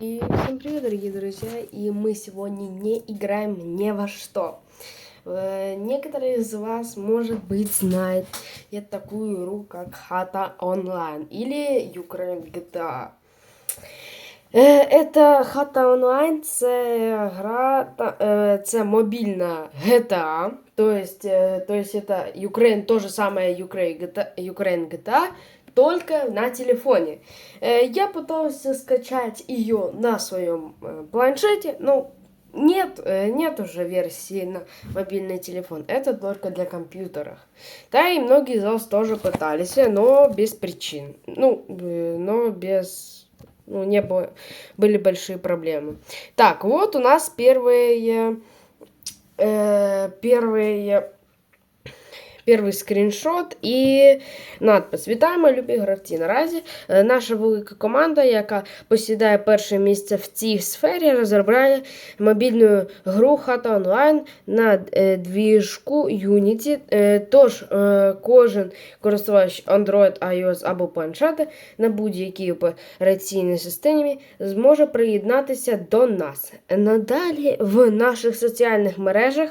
И всем привет, дорогие друзья! И мы сегодня не играем ни во что. Э, Некоторые из вас, может быть, знают я такую игру, как Хата Онлайн или Ukraine GTA. Е, Это Хата Онлайн, це гра, та- е, це мобільна GTA, то есть, е, то есть это Ukraine, то же самое Ukraine GTA, Ukraine GTA, только на телефоне. Э, Я пытался скачать ее на своем э, планшете, но нет, э, нет уже версии на мобильный телефон. Это только для компьютеров. Да, и многие из вас тоже пытались, но без причин. Ну, но без... Ну, не было... Были большие проблемы. Так, вот у нас первые... э, первые Перший скріншот і надпис. Вітаємо, любі гравці. Наразі е, наша велика команда, яка посідає перше місце в цій сфері, розробляє мобільну гру Хата Онлайн на е, двіжку Unity. Е, Тож е, кожен користувач Android, iOS або планшети на будь-якій операційній системі зможе приєднатися до нас. Надалі в наших соціальних мережах.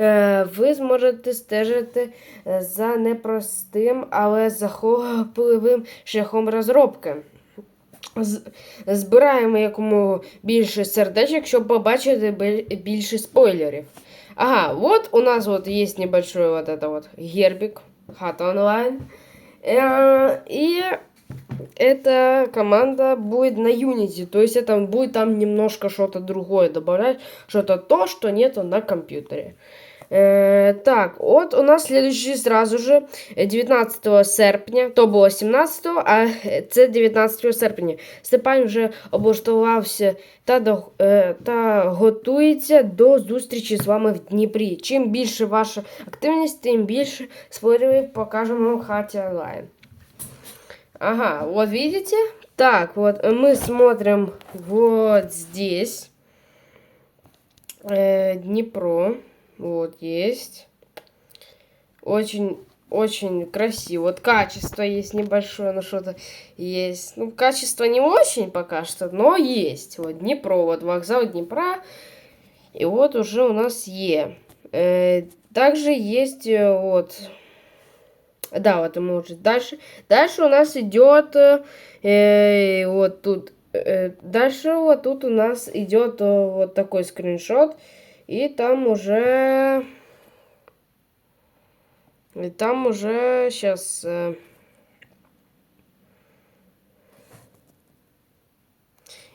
Е, ви зможете стежити е, за непростим, але захопливим шляхом розробки. З- Збираємо якомога більше сердечок, щоб побачити бі- більше спойлерів. Ага, вот у нас вот есть небольшой вот это вот гербик, хата онлайн. Э, И эта команда будет на Unity, то есть это будет там немножко что-то другое добавлять, что-то то, что нету на компьютере. Е, так, от у нас следующий сразу же е, 19 серпня, то було 17, а е, це 19 серпня. Степан вже облаштувався та, до, е, та готується до зустрічі з вами в Дніпрі. Чим більше ваша активність, тим більше спойлерів покажемо в хаті онлайн. Ага, вот видите? Так, вот мы смотрим вот здесь. Э, Днепро. Вот есть. Очень, очень красиво. Вот качество есть небольшое, но что-то есть. Ну, качество не очень пока что, но есть. Вот Днепро, вот вокзал Днепра. И вот уже у нас Е. Э, также есть э, вот... Да, вот мы уже дальше. Дальше у нас идет э, вот тут. э, дальше вот тут у нас идет э, вот такой скриншот. И там уже... И там уже сейчас...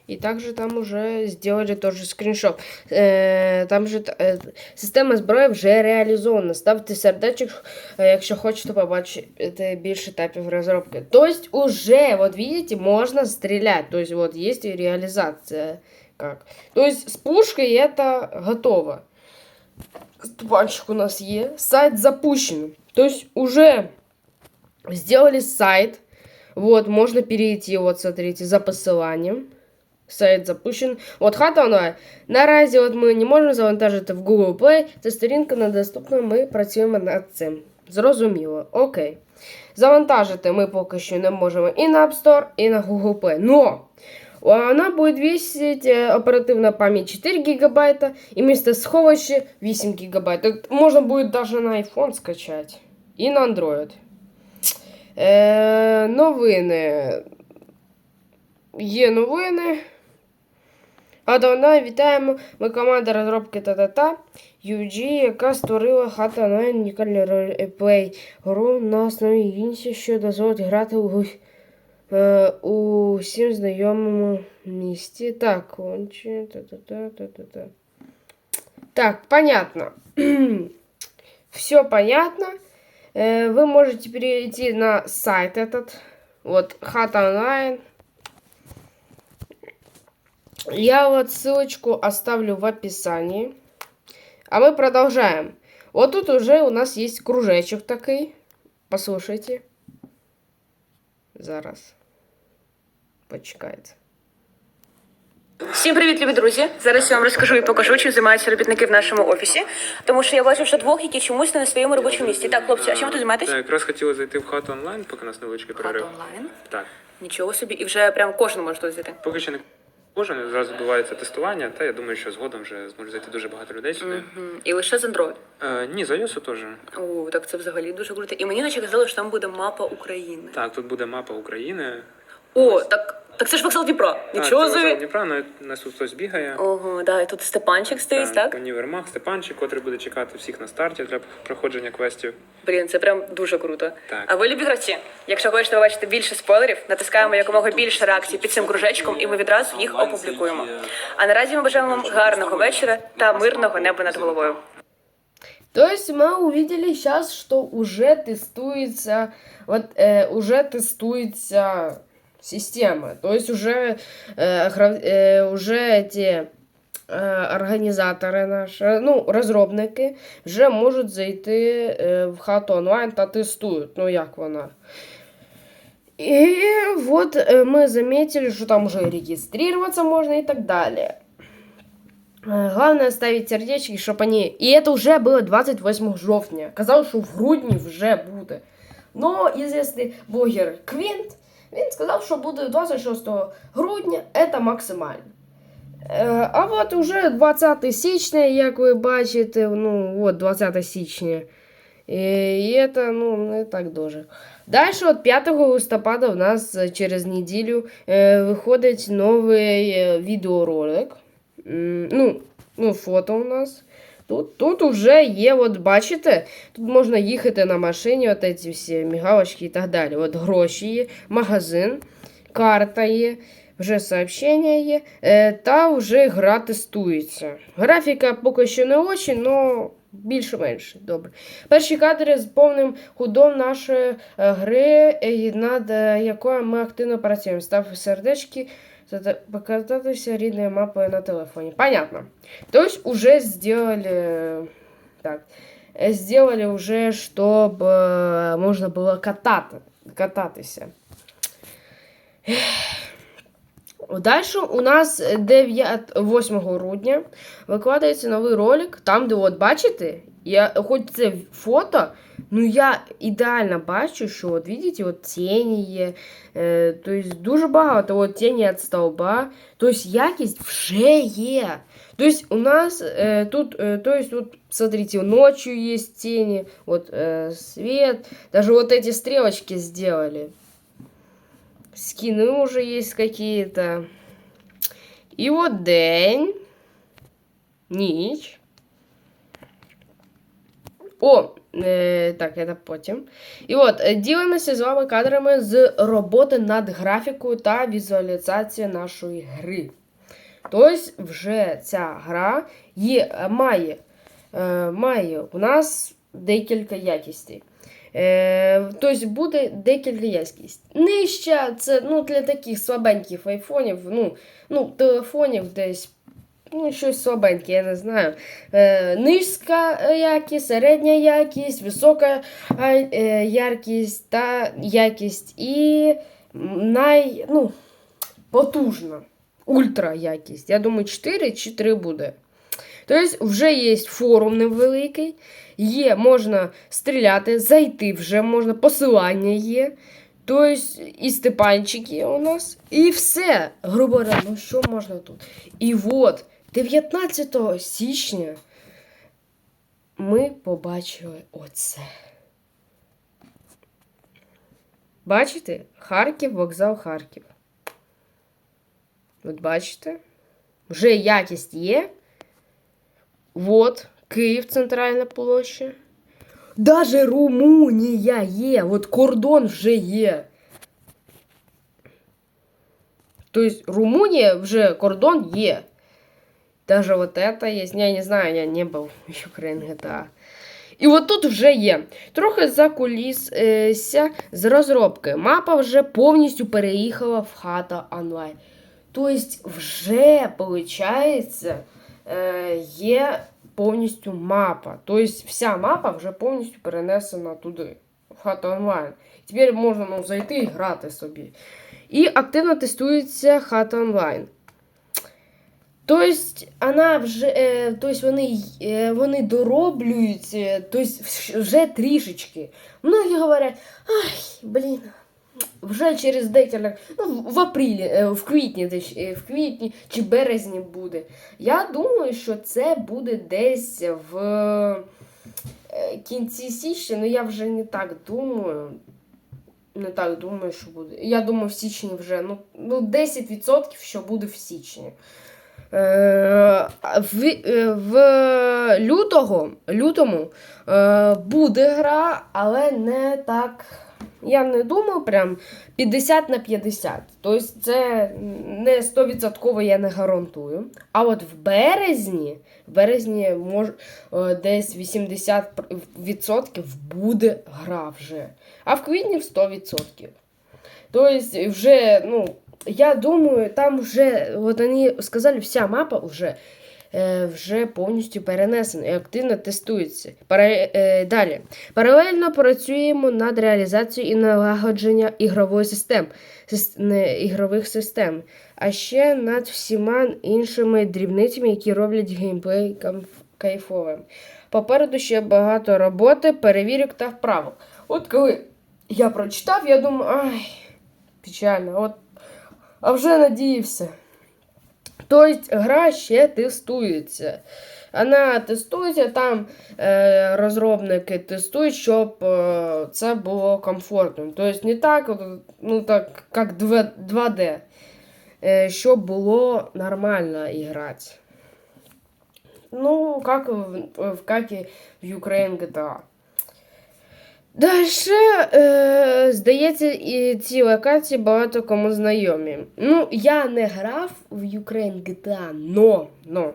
И также там уже сделали тоже скріншот. Е, там же е, система зброї вже реалізована. Ставте сердечок, е, якщо хочете побачити більше етапів розробки. Тобто уже, вот видите, можно стрелять. То есть вот есть и реализация. Как. То есть с пушкой это готово. Ступанчик у нас есть. Сайт запущен. То есть уже сделали сайт. Вот, можно перейти, вот смотрите, за посиланням. Сайт запущен. От хата онлайн. Наразі от ми не можемо завантажити в Google Play. Це сторінка недоступна, ми працюємо над цим. Зрозуміло. Окей. Завантажити ми поки що не можемо і на App Store, і на Google Play. Но вона буде весить е, оперативна пам'ять 4 гігабайта і місце сховище 8 гігабайт. Тут Можна буде навіть на iPhone скачати. І на Android. Е, новини. Є новини. А давно вітаємо. Ми команда розробки та-та-та UG, яка створила хата на унікальний ролеплей гру на основі Unity, що дозволить грати у, у всім знайомому місті. Так, конче. Та-та-та, та-та-та. Так, понятно. Все понятно. Э, Вы можете перейти на сайт этот. Вот, хата онлайн. Я вот ссылочку оставлю в описании. А мы продолжаем. Вот тут уже у нас есть кружечек такой. Послушайте. Зараз. Почекайте. Всім привіт, любі друзі! Зараз я вам розкажу і покажу, чим займаються робітники в нашому офісі. Тому що я бачу, що двох, які чомусь не на своєму робочому місці. Так, хлопці, а чим ви тут займаєтесь? Так, якраз хотіли зайти в хату онлайн, поки нас невеличкий перерив. онлайн. Так, Нічого собі, і вже прям кожен може тут зайти. поки що не Кожен зразу відбувається тестування, та я думаю, що згодом вже зможе зайти дуже багато людей сюди. Мгм. І лише з Android. Е, ні, за iOS теж. О, так це взагалі дуже круто. І мені наче казали, що там буде мапа України. Так, тут буде мапа України. О, так, так це ж вокзал Дніпра. Нічого це вокзал собі. Дніпра, на- нас тут хтось бігає. Ого, да, і тут Степанчик стоїть, так? Універмаг, Степанчик, котрий буде чекати всіх на старті для проходження квестів. Блін, це прям дуже круто. Так. А ви любі гравці? Якщо хочете побачити більше спойлерів, натискаємо якомога більше реакцій під цим кружечком, і ми відразу їх опублікуємо. А наразі ми бажаємо вам гарного вечора та мирного неба над головою. То есть мы увидели сейчас, что уже тестуется, вот э, уже тестуется система. То есть уже, э, гра- э, уже эти э, організатори наші, ну, розробники, вже можуть зайти е, в хату онлайн та тестують. Ну, як вона. И вот э, мы заметили, что там уже регистрироваться можно и так далее. Э, Главное ставить сердечки, чтобы они... И это уже было 28 жовтня. Казалось, що в грудні вже буде. Но известный блогер Квінт, він сказав, що буде 26 грудня, это максимально. Е, А от уже 20 січня, як ви бачите, ну от 20 січня. І, це ну, не так дуже. Далі, от 5 листопада, у нас через неділю е, виходить новий е, відеоролик. Ну, ну, фото у нас. Тут, тут уже є, от бачите, тут можна їхати на машині, от ці всі мігалочки і так далі. От гроші є, магазин, карта є, вже сообщення є, е, та вже гра тестується. Графіка поки що не дуже, але більше-менше. Добре. Перші кадри з повним ходом нашої е, гри, е, над якою ми активно працюємо. Став сердечки, зада- покататися рідною мапою на телефоні. Понятно. То есть уже сделали э, так, э, сделали уже, чтобы э, можно было катати, кататися. Далі у нас 9, 8 грудня викладається новий ролик, там, де от бачите, я, хоч це фото, ну я ідеально бачу, що от видите, от тіні є, е, тобто дуже багато от тіні від столба, тобто якість вже є. То есть у нас э, тут, э, то есть вот смотрите, ночью есть тени, вот э, свет, даже вот эти стрелочки сделали. Скины уже есть какие-то. И вот день, ніч. О, е, так, это потім. І от, е, ділимося з вами кадрами з роботи над графікою та візуалізацією нашої гри. Тобто вже ця гра є, е, має, е, має у нас декілька якістей. Е, тобто буде декілька якість. Нижча це ну, для таких слабеньких айфонів, ну, ну, телефонів десь. Ну, щось слабеньке, я не знаю. Е, низька якість, середня якість, висока е, яркість та якість і най, ну, потужна ультра якість. Я думаю, 4 чи 3 буде. Тобто, вже є форум невеликий, є, можна стріляти, зайти вже можна, посилання є. Тобто, і степанчик є у нас. І все. Грубо говоря, ну що можна тут? І от, 19 січня ми побачили оце. Бачите? Харків, вокзал Харків. От бачите? Вже якість є. Вот, Київ, центральна площа. Даже Румунія є. От кордон вже є. Тобто Румунія вже кордон є. Даже вот это есть. Я не знаю, я не був ще країн GTA. І от тут вже є. Трохи за кулісся з розробки. Мапа вже повністю переїхала в хата онлайн. Тобто, вже, виходить, е, є повністю мапа. Тобто, вся мапа вже повністю перенесена туди, в хату онлайн. Тепер можна ну, зайти і грати собі. І активно тестується хата онлайн. Тобто, вона вже, е, тобто вони, е, вони дороблюють, е, тобто вже трішечки. Многі говорять, ай, блін, вже через декілька, ну, в апрілі, е, в квітні, точ- е, в квітні чи березні буде. Я думаю, що це буде десь в е, кінці січня, ну я вже не так думаю. Не так думаю, що буде. Я думаю, в січні вже ну, ну 10% що буде в січні. Е, в, е, в лютого, лютому е, буде гра, але не так. Я не думаю, прям 50 на 50. Тобто це не 100% я не гарантую. А от в березні, в березні мож, десь 80% буде гра вже. А в квітні в 100%. Тобто вже, ну, я думаю, там вже, от вони сказали, вся мапа вже, е, вже повністю перенесена і активно тестується. Е, далі. Паралельно працюємо над реалізацією і налагодження ігрової систем, ігрових систем, а ще над всіма іншими дрібницями, які роблять геймплей кайфовим. Попереду ще багато роботи, перевірок та вправок. От коли я прочитав, я думаю, ай, печально. От, а вже надіявся. Тобто гра ще тестується. Вона тестується, там е, розробники тестують, щоб е, це було комфортно. Тобто не так, ну так, як 2, 2D, е, щоб було нормально грати. Ну, как в, как в Ukraine GTA. Дальше, е, здається, і ці локації багато кому знайомі. Ну, я не грав в Ukraine GTA, но, но,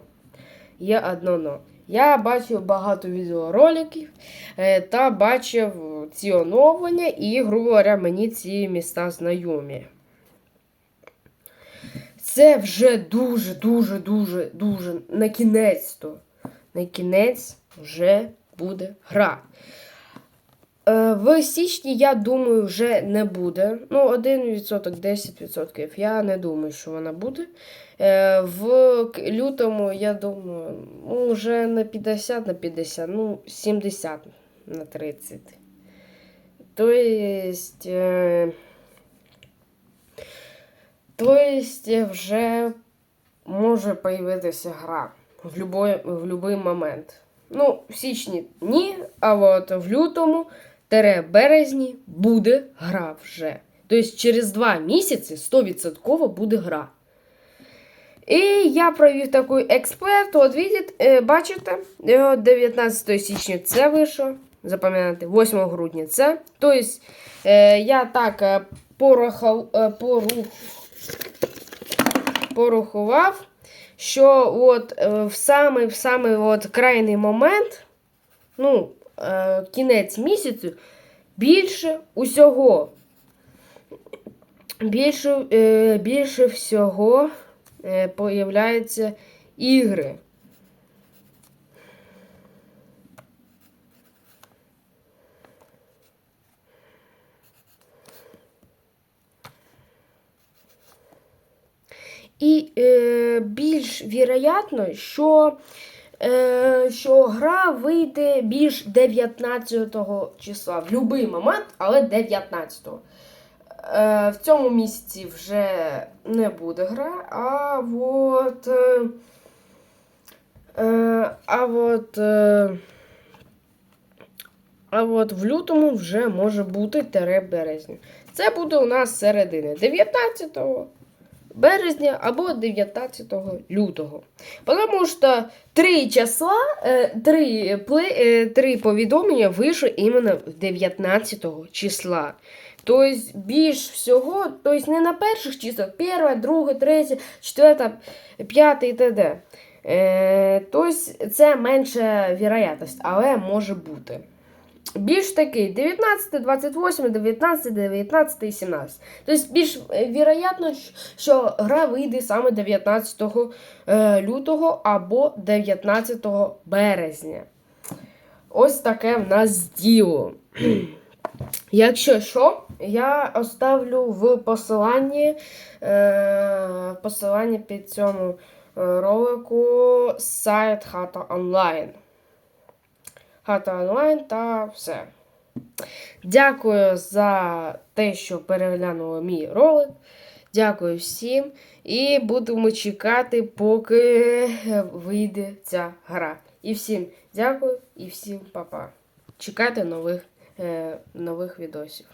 є одно но. Я бачив багато відеороликів е, та бачив ці оновлення, і, грубо говоря, мені ці міста знайомі. Це вже дуже, дуже, дуже, дуже на кінець-то. На кінець вже буде гра. Е, В січні, я думаю, вже не буде. Ну, 1%, 10%. Я не думаю, що вона буде. Е, В лютому, я думаю, ну, вже на 50 на 50, ну, 70 на 30. То есть. То есть вже може появитися гра в любой, в момент. Ну, в січні ні, а от в лютому березні буде гра вже. Тобто через два місяці 100% буде гра. І я провів такий експерт. От видите, е, бачите, е, 19 січня це вийшло. Запам'ятайте, 8 грудня це. Тобто е, я так е, порахав, е, порух, порахував, що от е, в самий, в самий от крайний момент, ну, е, кінець місяцю, більше усього. Більше, е, більше всього е, появляються ігри. І е, більш вірогятно, що, що гра вийде більш 19 числа. В будь-який момент, але 19-го. Е, в цьому місяці вже не буде гра, а от. Е, е, а от. Е, а от в лютому вже може бути тере березня. Це буде у нас середини 19 березня або 19 лютого. Потому що три числа, е, три, е, три повідомлення вийшли іменно 19 числа. Тобто більш всього, тобто не на перших числах, перше, друге, третє, четверте, п'яте і т.д. Тобто це менша вірогятність, але може бути. Більш такий 19, 28, 19, 19 і 17. Тобто більш е, вірогятно, щ- що гра вийде саме 19 е, лютого або 19 березня. Ось таке в нас діло. Якщо що, я оставлю в посиланні, е, посиланні під цьому е, ролику сайт Хата онлайн. Хата онлайн та все. Дякую за те, що переглянули мій ролик. Дякую всім. І будемо чекати, поки вийде ця гра. І всім дякую і всім па-па. Чекайте нових, е, нових відосів.